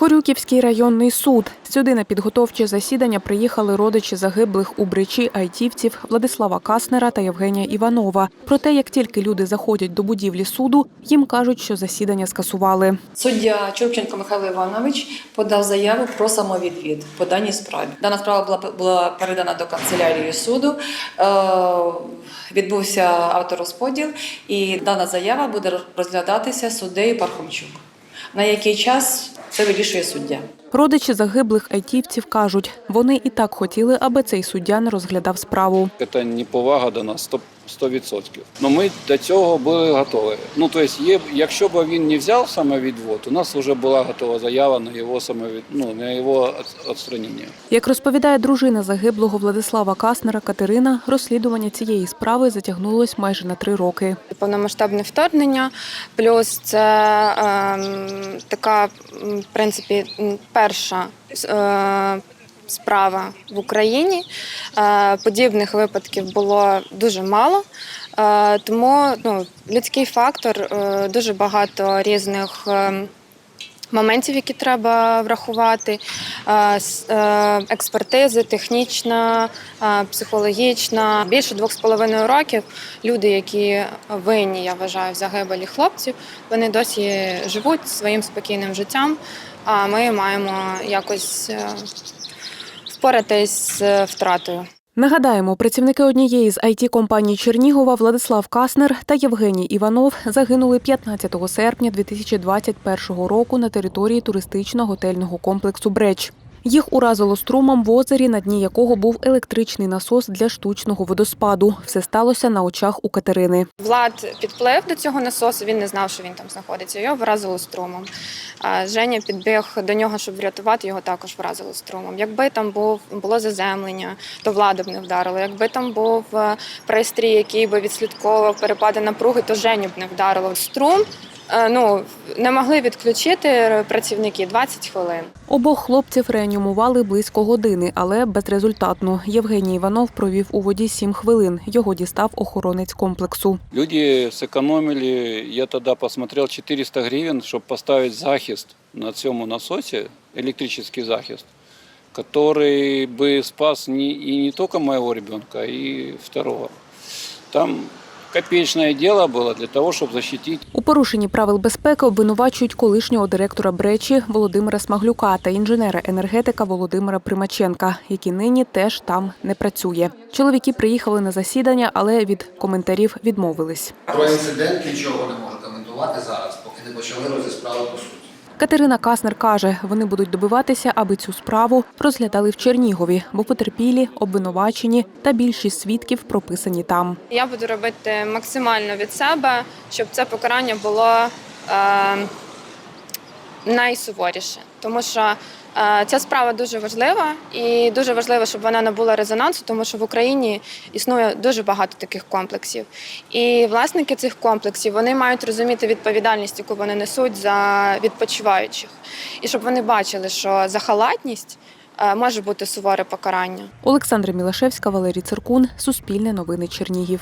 Корюківський районний суд. Сюди на підготовче засідання приїхали родичі загиблих у бричі айтівців Владислава Каснера та Євгенія Іванова. Проте, як тільки люди заходять до будівлі суду, їм кажуть, що засідання скасували. Суддя Чурченко Михайло Іванович подав заяву про самовідвід по даній справі. Дана справа була, була передана до канцелярії суду. Е, відбувся авторозподіл, і дана заява буде розглядатися суддею Пархомчук. На який час це вирішує суддя. Родичі загиблих айтівців кажуть, вони і так хотіли, аби цей суддя не розглядав справу. Це неповага до нас 100%. 100%. Ну ми до цього були готові. Ну тобто, є, якщо б він не взяв самовідвод, у нас вже була готова заява на його самовід, ну, на його відсторонення. Як розповідає дружина загиблого Владислава Каснера Катерина, розслідування цієї справи затягнулось майже на три роки. повномасштабне вторгнення, плюс це ем, така, в принципі, перша е, справа в Україні. Е, подібних випадків було дуже мало. Е, тому ну, людський фактор, дуже багато різних. Моментів, які треба врахувати, е, експертизи, технічна, психологічна. Більше двох з половиною років люди, які винні, я вважаю, в загибелі хлопців, вони досі живуть своїм спокійним життям. А ми маємо якось е, впоратись з втратою. Нагадаємо, працівники однієї з it компаній Чернігова Владислав Каснер та Євгеній Іванов загинули 15 серпня 2021 року на території туристично-готельного комплексу Бреч. Їх уразило струмом в озері, на дні якого був електричний насос для штучного водоспаду. Все сталося на очах у Катерини. Влад підплив до цього насосу, він не знав, що він там знаходиться. Його вразило струмом. Женя підбіг до нього, щоб врятувати, його також вразило струмом. Якби там був було заземлення, то влада б не вдарило. Якби там був е, пристрій, який би відслідковував перепади напруги, то Женю б не вдарило. Струм ну не могли відключити працівники 20 хвилин. Обох хлопців реанімували близько години, але безрезультатно. Євгеній Іванов провів у воді сім хвилин. Його дістав охоронець комплексу. Люди сэкономили, я тоді посмотрел 400 гривень, щоб поставити захист на цьому насосі, електричний захист, который бы спас не, и не только моего ребенка, а и второго. Там копеечное дело было для того, чтобы защитить У порушенні правил безпеки обвинувачують колишнього директора Бречі Володимира Смаглюка та інженера-енергетика Володимира Примаченка, який нині теж там не працює. Чоловіки приїхали на засідання, але від коментарів відмовились. Про інцидент нічого не можу коментувати зараз, поки не почали розгляд справи по суті. Катерина Каснер каже, вони будуть добиватися, аби цю справу розглядали в Чернігові, бо потерпілі, обвинувачені та більшість свідків прописані там. Я буду робити максимально від себе, щоб це покарання було е, найсуворіше, тому що ця справа дуже важлива і дуже важливо, щоб вона набула резонансу, тому що в Україні існує дуже багато таких комплексів. І власники цих комплексів вони мають розуміти відповідальність, яку вони несуть за відпочиваючих, і щоб вони бачили, що за халатність е, може бути суворе покарання. Олександра Мілашевська, Валерій Циркун, Суспільне новини Чернігів.